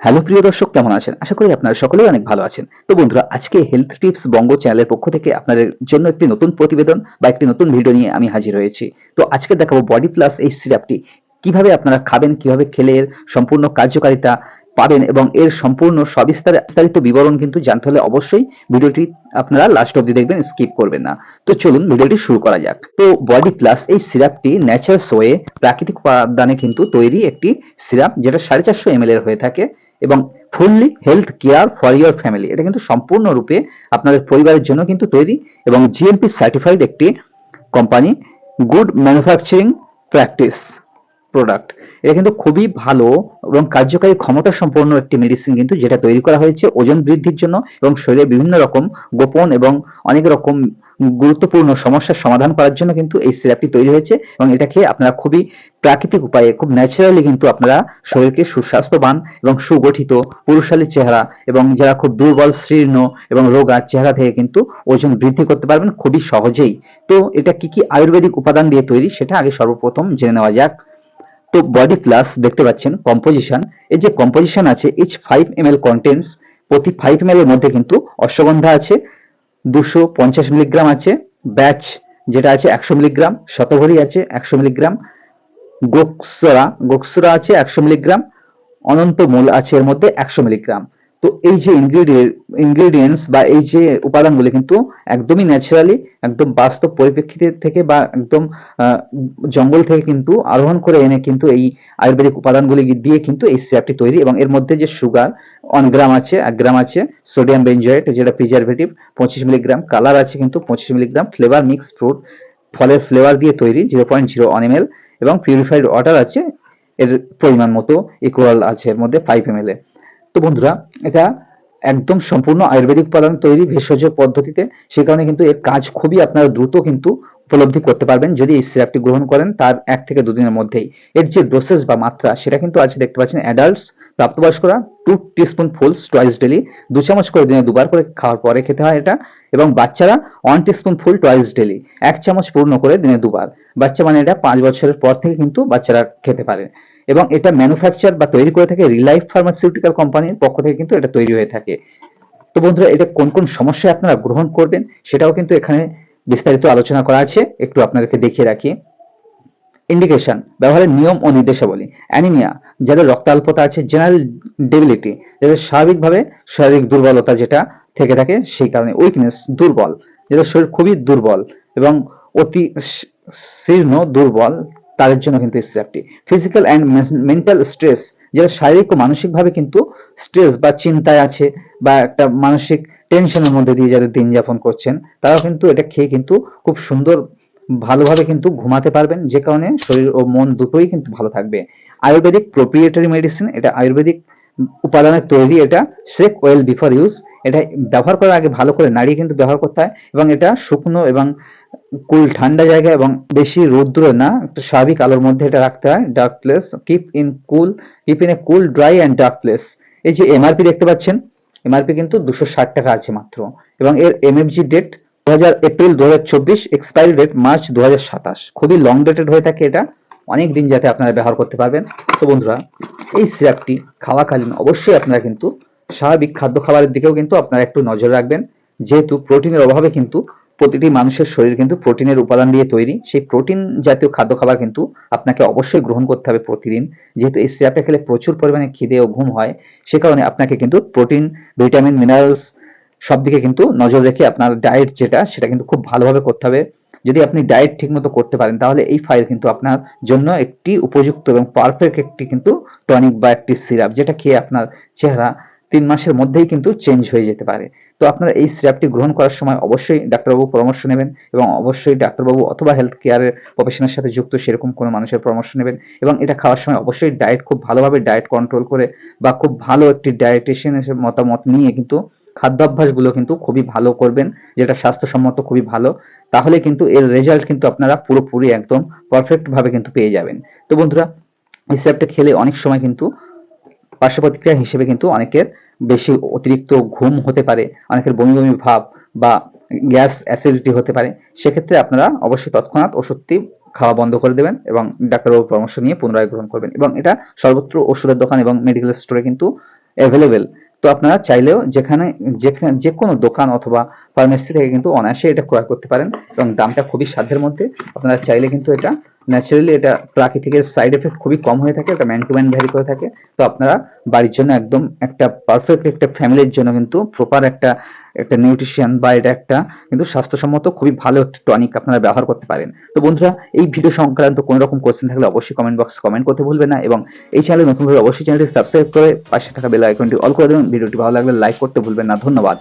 Hello প্রিয় দর্শক, কেমন আছেন? আশা করি আপনারা সকলেই অনেক ভালো আছেন। তো বন্ধুরা, আজকে হেলথ টিপস বঙ্গ চ্যানেলের পক্ষ থেকে আপনাদের জন্য একটি নতুন প্রতিবেদন বা একটি নতুন ভিডিও নিয়ে আমি হাজির হয়েছি। তো আজকে দেখাবো বডি প্লাস এই সিরাপটি কীভাবে আপনারা খাবেন, কীভাবে খেলে এর সম্পূর্ণ কার্যকারিতা পাবেন এবং এর সম্পূর্ণ সবিস্তার বিস্তারিত বিবরণ কিন্তু জানতে হলে অবশ্যই ভিডিওটি আপনারা লাস্ট অবধি দেখবেন স্কিপ করবেন না। তো চলুন ভিডিওটি শুরু করা যাক। তো বডি প্লাস এই সিরাপটি ন্যাচারাল সোয়ে প্রাকৃতিক উপাদানে কিন্তু তৈরি একটি সিরাপ যেটা সাড়ে চারশো এম এর হয়ে থাকে। এবং fully health care for your family এটা কিন্তু সম্পূর্ণরূপে আপনাদের পরিবারের জন্য কিন্তু তৈরি এবং জিএমপি সার্টিফাইড একটি company good manufacturing practice product এটা কিন্তু খুবই ভালো এবং কার্যকারী ক্ষমতা সম্পন্ন একটি মেডিসিন কিন্তু যেটা তৈরি করা হয়েছে, ওজন বৃদ্ধির জন্য এবং শরীরে বিভিন্ন রকম গোপন এবং অনেক রকম গুরুত্বপূর্ণ সমস্যার সমাধান করার জন্য কিন্তু এই সিরাপটি তৈরি হয়েছে এবং এটা খেয়ে আপনারা খুবই প্রাকৃতিক উপায়ে, খুব ন্যাচারালি কিন্তু আপনারা শরীরকে সুস্বাস্থ্যবান এবং সুগঠিত পুরুষালী চেহারা এবং যারা খুব দুর্বল, শীর্ণ এবং রোগা চেহারা থেকে কিন্তু ওজন বৃদ্ধি করতে পারবেন খুবই সহজেই। তো এটা কি কি আয়ুর্বেদিক উপাদান দিয়ে তৈরি সেটা আগে সর্বপ্রথম জেনে নেওয়া যাক। তো বডি প্লাস দেখতে পাচ্ছেন কম্পোজিশন এর যে কম্পোজিশন আছে each five M L contents প্রতি ফাইভ এম এর মধ্যে কিন্তু অশ্বগন্ধা আছে, দুশো পঞ্চাশ মিলিগ্রাম আছে ব্যাচ যেটা আছে একশো মিলিগ্রাম শতভরি আছে একশো মিলিগ্রাম গোকসরা গোকসরা আছে একশো মিলিগ্রাম অনন্ত মূল আছে এর মধ্যে একশো মিলিগ্রাম তো এই যে ইনগ্রিডিয়েন্ট ইনগ্রিডিয়েন্টস বা এই যে উপাদানগুলি কিন্তু একদমই ন্যাচারালি একদম বাস্তব পরিপ্রেক্ষিতে থেকে বা একদম জঙ্গল থেকে কিন্তু আরোহণ করে এনে কিন্তু এই আয়ুর্বেদিক উপাদানগুলি দিয়ে কিন্তু এই সিরাপটি তৈরি এবং এর মধ্যে যে সুগার ওয়ান গ্রাম আছে, এক গ্রাম আছে সোডিয়াম বেঞ্জয়েট যেটা প্রিজারভেটিভ পঁচিশ মিলিগ্রাম কালার আছে কিন্তু পঁচিশ মিলিগ্রাম ফ্লেভার মিক্স ফ্রুট ফলের ফ্লেভার দিয়ে তৈরি zero point zero one M এবং পিউরিফাইড ওয়াটার আছে, এর পরিমাণ মতো ইকুয়াল আছে এর মধ্যে ফাইভ এম এল এ। তো বন্ধুরা, এটা একদম সম্পূর্ণ আয়ুর্বেদিক উপাদান তৈরি ভেষজ পদ্ধতিতে। সে কারণে কিন্তু এর কাজ খুবই আপনারা দ্রুত কিন্তু উপলব্ধি করতে পারবেন যদি এই সিরাপটি গ্রহণ করেন তার এক থেকে দুদিনের মধ্যেই। এর যে ডোসেস বা মাত্রা, সেটা কিন্তু আছে দেখতে পাচ্ছেন adults প্রাপ্তবয়স্করা two teaspoon full twice daily দু চামচ করে দিনে দুবার করে খাওয়ার পরে খেতে হয় এটা। এবং বাচ্চারা one teaspoon full twice daily এক চামচ পূর্ণ করে দিনে দুবার। বাচ্চা মানে এটা পাঁচ বছরের পর থেকে কিন্তু বাচ্চারা খেতে পারে। এবং এটা ম্যানুফ্যাকচার বা তৈরি করে থাকে রিলাইফ ফার্মাসিউটিক্যাল কোম্পানির পক্ষ থেকে কিন্তু এটা তৈরি হয়ে থাকে। তো বন্ধুরা, এটা কোন কোন সমস্যায় আপনারা গ্রহণ করবেন সেটাও কিন্তু এখানে বিস্তারিত আলোচনা করা আছে। একটু আপনাদেরকে দেখিয়ে রাখি। ইন্ডিকেশন ব্যবহারের নিয়ম ও নির্দেশাবলী। অ্যানিমিয়া যাদের রক্তাল্পতা আছে জেনারেল ডেবিলিটি যাদের স্বাভাবিকভাবে শারীরিক দুর্বলতা যেটা থেকে থাকে সেই কারণে উইকনেস দুর্বল, যাদের শরীর খুবই দুর্বল এবং অতি শীর্ণ, দুর্বল তাদের জন্য কিন্তু স্ট্রেপটি ফিজিক্যাল অ্যান্ড মেন্টাল স্ট্রেস যারা শারীরিক ও মানসিকভাবে কিন্তু স্ট্রেস বা চিন্তায় আছে বা একটা মানসিক টেনশনের মধ্যে দিয়ে যাদের দিন যাপন করছেন, তারাও কিন্তু এটা খেয়ে কিন্তু খুব সুন্দর ভালোভাবে কিন্তু ঘুমাতে পারবেন, যে কারণে শরীর ও মন দুটোই কিন্তু ভালো থাকবে। আয়ুর্বেদিক প্রোপ্রিয়েটারি মেডিসিন এটা আয়ুর্বেদিক উপাদানের তৈরি এটা শেক ওয়েল বিফোর ইউজ এটা ব্যবহার করার আগে ভালো করে নাড়িয়ে কিন্তু ব্যবহার করতে হয় এবং এটা শুকনো এবং কুল ঠান্ডা জায়গা এবং বেশি রৌদ্র না, একটু স্বাভাবিক আলোর মধ্যে এটা রাখতে হয় dark place keep in cool keep in a cool dry and dark place এই যে এমআরপি দেখতে পাচ্ছেন এমআরপি কিন্তু দুশো ষাট টাকা আছে মাত্র এবং এর এমএফজি ডেট দু হাজার এপ্রিল দু হাজার চব্বিশ এক্সপায়ারি ডেট মার্চ দু হাজার সাতাশ। খুবই লং ডেটেড হয়ে থাকে এটা। অনেক দিন যাতে আপনারা ব্যবহার করতে পারবেন। তো বন্ধুরা, এই সিরাপটি খাওয়াকালীন অবশ্যই আপনারা কিন্তু স্বাভাবিক খাদ্য খাবারের দিকেও কিন্তু আপনারা একটু নজর রাখবেন। যেহেতু প্রোটিনের অভাবে কিন্তু প্রতিটি মানুষের শরীর কিন্তু প্রোটিনের উপাদান দিয়ে তৈরি। সেই প্রোটিন জাতীয় খাদ্য খাবার কিন্তু আপনাকে অবশ্যই গ্রহণ করতে হবে প্রতিদিন। যেহেতু এই সিরাপটা খেলে প্রচুর পরিমাণে খিদে ও ঘুম হয়, সে কারণে আপনাকে কিন্তু প্রোটিন, ভিটামিন, মিনারেলস সব দিকে কিন্তু নজর রেখে আপনার ডায়েট যেটা, সেটা কিন্তু খুব ভালোভাবে করতে হবে। যদি আপনি ডায়েট ঠিকমতো করতে পারেন, তাহলে এই ফাইল কিন্তু আপনার জন্য একটি উপযুক্ত এবং পারফেক্ট একটি কিন্তু টনিক বা একটি সিরাপ যেটা খেয়ে আপনার চেহারা তিন মাসের মধ্যেই কিন্তু চেঞ্জ হয়ে যেতে পারে। তো আপনারা এই সিরাপটি গ্রহণ করার সময় অবশ্যই ডাক্তারবাবু পরামর্শ নেবেন এবং অবশ্যই ডাক্তারবাবু অথবা হেলথ কেয়ারের প্রফেশনের সাথে যুক্ত সেরকম কোনো মানুষের পরামর্শ নেবেন এবং এটা খাওয়ার সময় অবশ্যই ডায়েট খুব ভালোভাবে ডায়েট কন্ট্রোল করে বা খুব ভালো একটি ডায়েটিশিয়ানের মতামত নিয়ে কিন্তু খাদ্যাভ্যাসগুলো কিন্তু খুবই ভালো করবেন, যেটা স্বাস্থ্যসম্মত খুবই ভালো। তাহলে কিন্তু এর রেজাল্ট কিন্তু আপনারা পুরোপুরি একদম পারফেক্টভাবে কিন্তু পেয়ে যাবেন। তো বন্ধুরা এই সিরাপটা খেলে অনেক সময় কিন্তু পার্শ্ব প্রতিক্রিয়া হিসেবে কিন্তু অনেকের বেশি অতিরিক্ত ঘুম হতে পারে, অনেকের বমি বমি ভাব বা গ্যাস অ্যাসিডিটি হতে পারে। সেক্ষেত্রে আপনারা অবশ্যই তৎক্ষণাৎ ওষুধটি খাওয়া বন্ধ করে দেবেন এবং ডাক্তারবাবুর পরামর্শ নিয়ে পুনরায় গ্রহণ করবেন। এবং এটা সর্বত্র ওষুধের দোকান এবং মেডিকেল স্টোরে কিন্তু অ্যাভেলেবেল তো আপনারা চাইলেও যেখানে যেখানে যে কোনো দোকান অথবা ফার্মেসি থেকে কিন্তু অনায়াসে এটা ক্রয় করতে পারেন এবং দামটা খুবই সাধ্যের মধ্যে। আপনারা চাইলে কিন্তু এটা ন্যাচারালি এটা প্রাকৃতিক সাইড এফেক্ট খুবই কম হয়ে থাকে, এটা ম্যান টু ম্যান ভ্যারি করে থাকে। তো আপনারা বাড়ির জন্য একদম একটা পারফেক্ট একটা ফ্যামিলির জন্য কিন্তু প্রপার একটা একটা নিউট্রিশন বা এটা একটা কিন্তু স্বাস্থ্যসম্মত, খুবই ভালো একটা টনিক আপনারা ব্যবহার করতে পারেন। তো বন্ধুরা, এই ভিডিও সংক্রান্ত কোনো রকম কোয়েশ্চেন থাকলে অবশ্যই কমেন্ট বক্স কমেন্ট করতে ভুলবেন না এবং এই চ্যানেলে নতুন ভাবে অবশ্যই চ্যানেলটি সাবস্ক্রাইব করে পাশে থাকা বেল আইকনটি অল করে দেবেন ভিডিওটি ভালো লাগলে লাইক করতে ভুলবেন না। ধন্যবাদ।